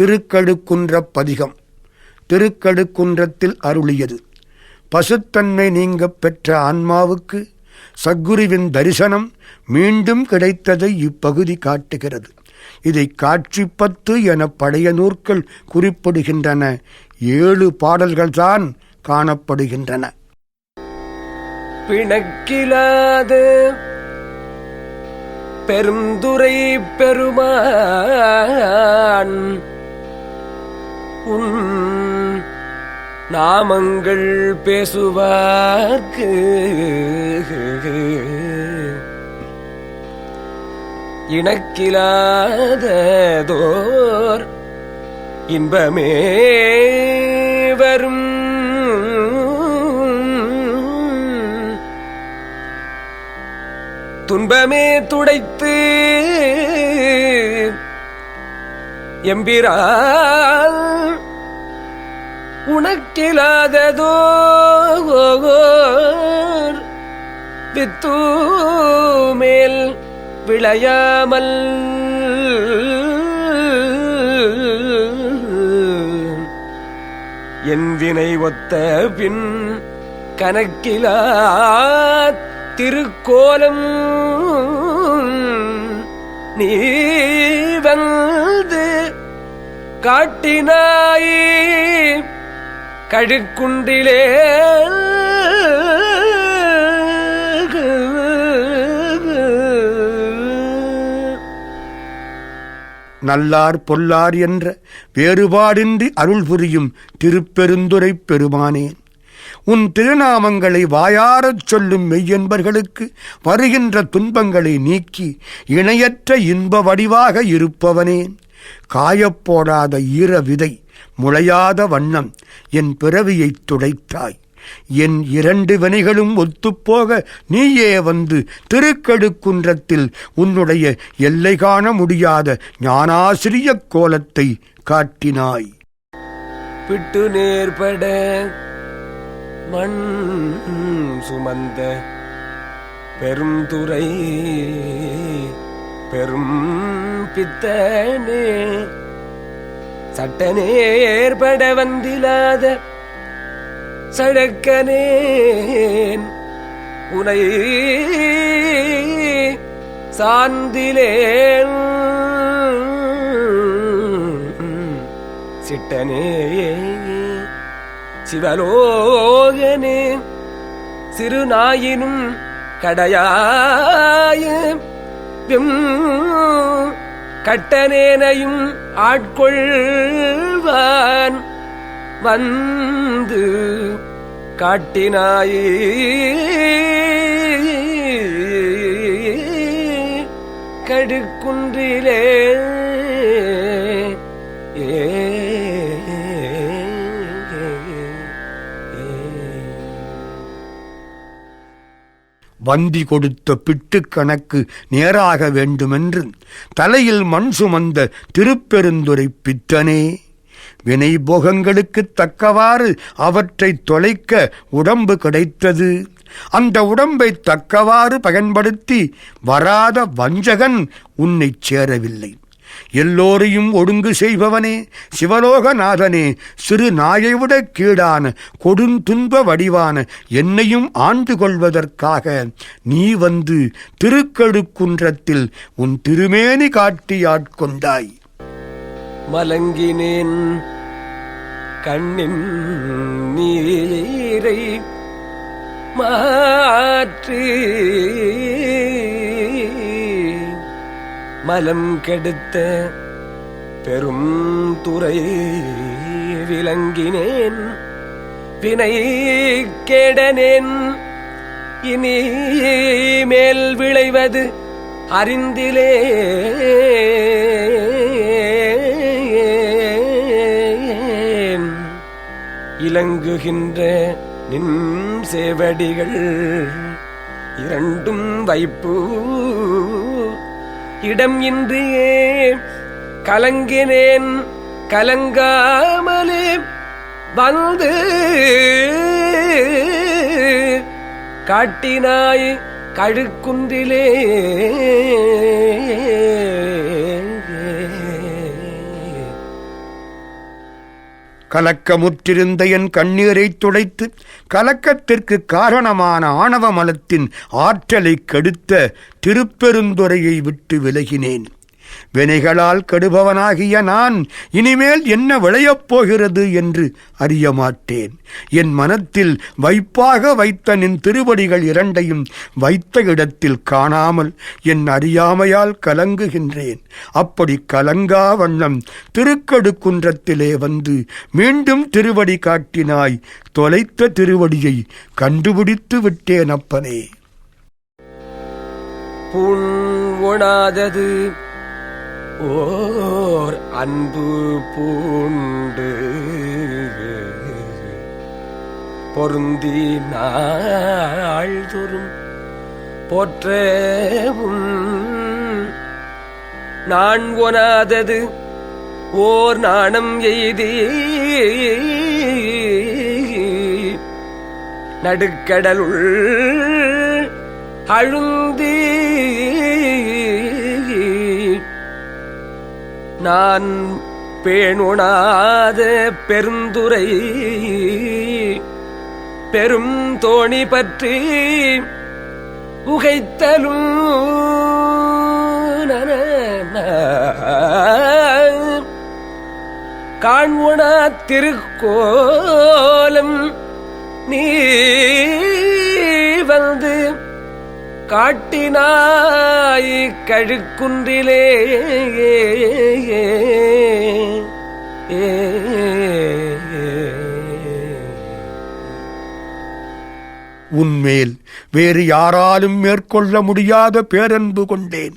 திருக்கடுக்குன்ற பதிகம் திருக்கடுக்குன்றத்தில் அருளியது. பசுத்தன்மை நீங்கப் பெற்ற ஆன்மாவுக்கு சக்குருவின் தரிசனம் மீண்டும் கிடைத்ததை இப்பகுதி காட்டுகிறது. இதை காட்சிப்பத்து என பழைய நூற்கள் குறிப்பிடுகின்றன. ஏழு பாடல்கள்தான் காணப்படுகின்றன. பிணக்கிலாது பெருந்துரை பெருமான் உன் நாமங்கள் பேசுவார்க்கு இணக்கிலாததோர் இன்பமே வரும். துன்பமே துடைத்து எம்பிரா உனக்கிலாததோ வித்தூமேல் விளையாமல் என் வினை ஒத்த பின் கணக்கிலா திருக்கோலம் நீ வந்து காட்டினாயே கழுக்குன்றிலே நல்லார் பொல்லார் என்ற வேறுபாடின்றி அருள் புரியும் திருப்பெருந்துரைப் பெருமானேன் உன் திருநாமங்களை வாயாரச் சொல்லும் மெய்யன்பர்களுக்கு வருகின்ற துன்பங்களை நீக்கி இணையற்ற இன்ப வடிவாக இருப்பவனேன். காயப்போடாத ஈர விதை முளையாத வண்ணம் என் பிறவியைத் துடைத்தாய். என் இரண்டு வினைகளும் ஒத்துப்போக நீயே வந்து திருக்கடுக்குன்றத்தில் உன்னுடைய எல்லை காண முடியாத ஞானாசிரியக் கோலத்தை காட்டினாய். பிட்டு நேர்பட மண் சுமந்த பெருந்துரை பெரும் பித்தனே சட்டனே ஏற்பட வந்திலாத சழக்கனேன் உனை சார்ந்திலேன். சிட்டனே சிவலோகனே சிறுநாயினும் கடையாயும் கட்டனேனையும் ஆட்கொள்வான். வந்து காட்டினாயே. கடுக்குன்றிலே வந்தி கொடுத்த பிட்டு கணக்கு நேராக வேண்டுமென்று தலையில் மண் சுமந்த திருப்பெருந்துரை பித்தனே. வினைபோகங்களுக்குத் தக்கவாறு அவற்றை தொலைக்க உடம்பு கிடைத்தது. அந்த உடம்பை தக்கவாறு பயன்படுத்தி வராத வஞ்சகன் உன்னைச் சேரவில்லை. எல்லோரையும் ஒடுங்கு செய்பவனே சிவலோகநாதனே சிறு நாயைவிட கீழான கொடுந்துன்ப வடிவான என்னையும் ஆண்டு கொள்வதற்காக நீ வந்து திருக்கடுக்குன்றத்தில் உன் திருமேனி காட்டியாட்கொண்டாய். மலங்கினேன் கண்ணின் நீரை மாற்றி காலம் கெடுத்த பெரும் துறை விளங்கினேன். வினை கேடனேன். இனி மேல் விளைவது அறிந்திலே. இலங்குகின்ற நின் சேவடிகள் இரண்டும் வைப்பு இடம் இன்றியே கலங்கினேன் கலங்காமலே வந்து காட்டினாய் கழுக்குன்றிலே. கலக்கமுற்றிருந்த என் கண்ணீரைத் துடைத்து கலக்கத்திற்கு காரணமான ஆணவ மலத்தின் ஆற்றலைக் கெடுத்த திருப்பெருந்துறையை விட்டு விலகினேன். வினைகளால் கெடுபவனாகிய நான் இனிமேல் என்ன விளையப் போகிறது என்று அறிய மாட்டேன் என் மனத்தில் வைப்பாக வைத்த நின் திருவடிகள் இரண்டையும் வைத்த இடத்தில் காணாமல் என் அறியாமையால் கலங்குகின்றேன். அப்படி கலங்கா வண்ணம் திருக்கடுக்குன்றத்திலே வந்து மீண்டும் திருவடி காட்டினாய். தொலைத்த திருவடியை கண்டுபிடித்து விட்டேன் அப்பனே. புண் ஒணாதது ஓர் அன்பு பூண்டு பொருந்தி நாள்தோறும் போற்றவும் நான் ஒனாதது ஓர் நாணம் எய்தி நடுக்கடலுள் அழுந்தி நான் பேணுணாத பெருந்துரை பெரும் தோணி பற்றி உகைத்தலும் நன காண்புணா திருக்கோலம் நீ வந்து காட்டினாய் கழுக்குன்றிலே. உன்மேல் வேறு யாராலும் மேற்கொள்ள முடியாத பேரன்பு கொண்டேன்.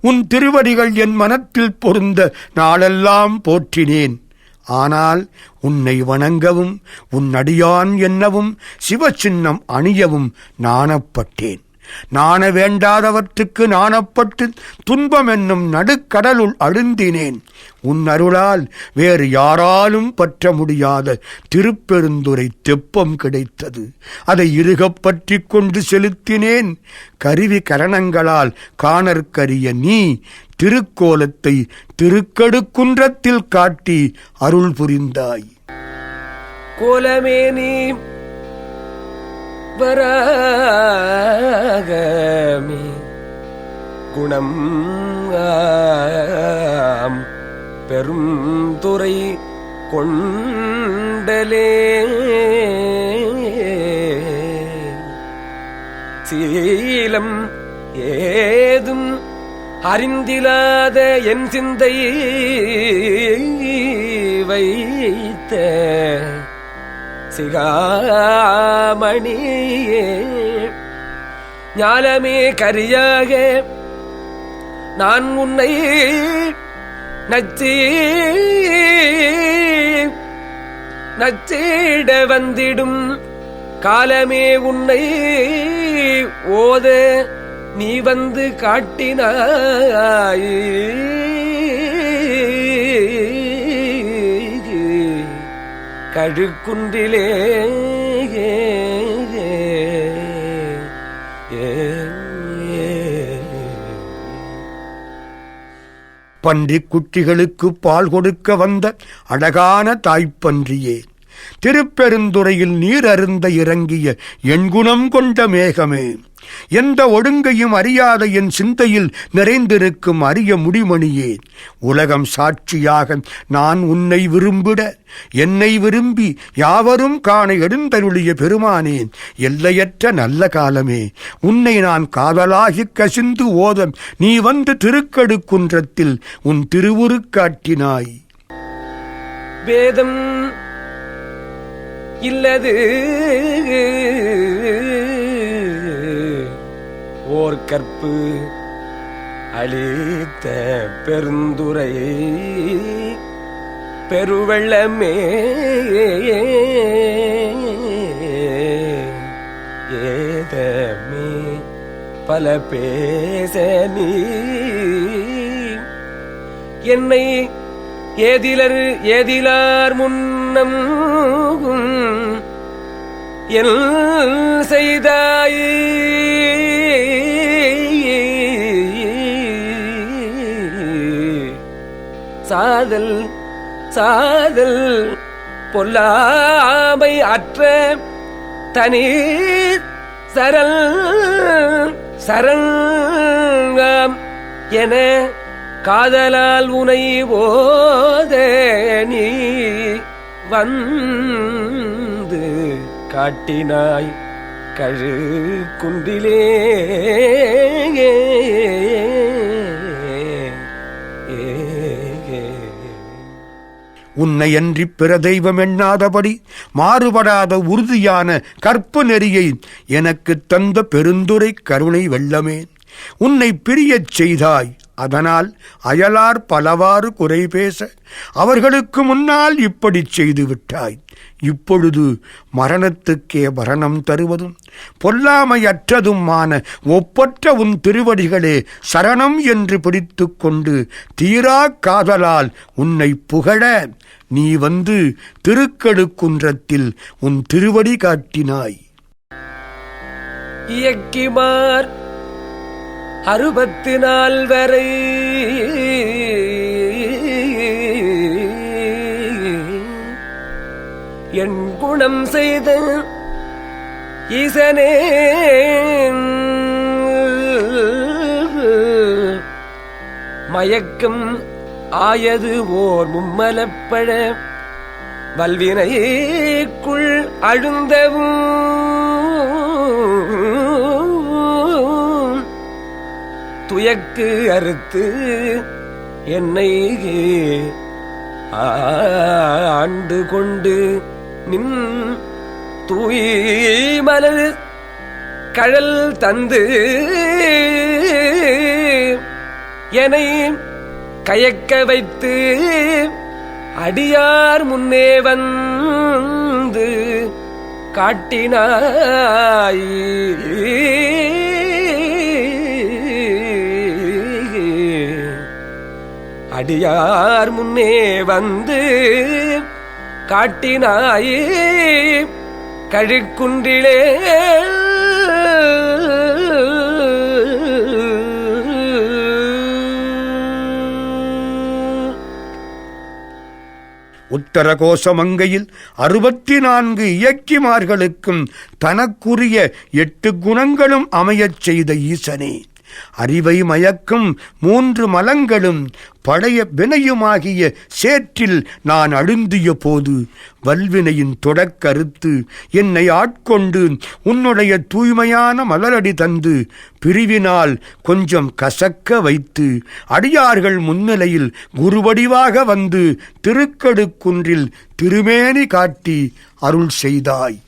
உன் திருவடிகள் என் மனத்தில் பொருந்த நாளெல்லாம் போற்றினேன். ஆனால் உன்னை வணங்கவும் உன் அடியான் என்னவும் சிவச்சின்னம் அணியவும் நாணப்பட்டேன். நாண வேண்டாதவற்றுக்கு நாணப்பட்டு துன்பம் என்னும் நடுக்கடலுள் அழுந்தினேன் உன் அருளால் வேறு யாராலும் பற்ற முடியாத திருப்பெருந்துரை தெப்பம் கிடைத்தது. அதை இறுகப் கொண்டு செலுத்தினேன். கருவி கரணங்களால் காணற்கரிய நீ திருக்கோலத்தை திருக்கடுக்குன்றத்தில் காட்டி அருள் புரிந்தாய். கோலமே நீ வராகமே. குணம் பெரும் துறை கொண்டலே. சீலம் ஏதும் அறிந்திலாத என் சிந்தை வைத்த சிகாமணியே ஞானமே கரியாக நான் உன்னை நச்சி நச்சிட வந்திடும் காலமே உன்னை ஓத நீ வந்து காட்டினாயே. கழுக்குன்றிலே. பன்றி குட்டிகளுக்கு பால் கொடுக்க வந்த அழகான தாய்ப்பன்றியே திருப்பெருந்துறையில் நீர் அருந்த இறங்கிய எண்குணம் கொண்ட மேகமே. எந்த ஒழுங்கையும் அறியாத என் சிந்தையில் நிறைந்திருக்கும் அரிய முடிமணியே. உலகம் சாட்சியாக நான் உன்னை விரும்பிட என்னை விரும்பி யாவரும் காண எடுந்தருளிய பெருமானேன் எல்லையற்ற நல்ல காலமே. உன்னை நான் காதலாகிக் கசிந்து ஓத நீ வந்து திருக்கடுக்குன்றத்தில் உன் திருவுருக்காட்டினாய் வேதம் இல்லது. போர்க்கற்பு கற்பு அளித்த பெருந்துரை. பெருவெள்ளமே ஏதமே பல பேச நீ. என்னை ஏதிலர் ஏதிலார் முன்னம் எல் செய்தாயே. சாதல் சாதல். பொல்லாமை அற்ற தனி சரல் சரங்கம் என காதலால் உனை ஓதே நீ வந்து காட்டினாய் கழு குன்றிலே உன்னை அன்றி பிற தெய்வம் எண்ணாதபடி மாறுபடாத உறுதியான கற்பு நெறியை எனக்குத் தந்த பெருந்துரை கருணை வெள்ளமே. உன்னை பிரியச் செய்தாய் அதனால் அயலார் பலவாறு குறை பேச அவர்களுக்கு முன்னால் இப்படிச் செய்து விட்டாய் இப்பொழுது மரணத்துக்கே மரணம் தருவதும் பொல்லாமையற்றதுமான ஒப்பற்ற உன் திருவடிகளே சரணம் என்று பிடித்து கொண்டு தீரா காதலால் உன்னை புகழ நீ வந்து திருக்கடுக்குன்றத்தில் உன் திருவடி காட்டினாய். இயக்கிமார் அறுபத்து நாள் வரை. என் குணம் செய்த ஈசனே. மயக்கம் ஆயது ஓர் மும்மலப்பழ. வல்வினைக்குள் அழுந்தவும் துயக்கு அறுத்து என்னை ஆண்டு கொண்டு நின் தூய்மலர் கழல் தந்து என்னை கயக்க வைத்து அடியார் முன்னே வந்து காட்டினாய். அடியார் முன்னே வந்து காட்டினாய் கழுக்குன்றிலே உத்தர கோஷமங்கையில் அறுபத்தி நான்கு இயக்கிமார்களுக்கும் தனக்குரிய எட்டு குணங்களும் அமையச் செய்த ஈசனே. அறிவை மயக்கும் மூன்று மலங்களும் பழைய வினையுமாகிய சேற்றில் நான் அழுந்திய போது வல்வினையின் தொடக்கருத்து என்னை ஆட்கொண்டு உன்னுடைய தூய்மையான மலரடி தந்து பிரிவினால் கொஞ்சம் கசக்க வைத்து அடியார்கள் முன்னிலையில் குருவடிவாக வந்து திருக்கடுக்குன்றில் திருமேனி காட்டி அருள் செய்தாய்.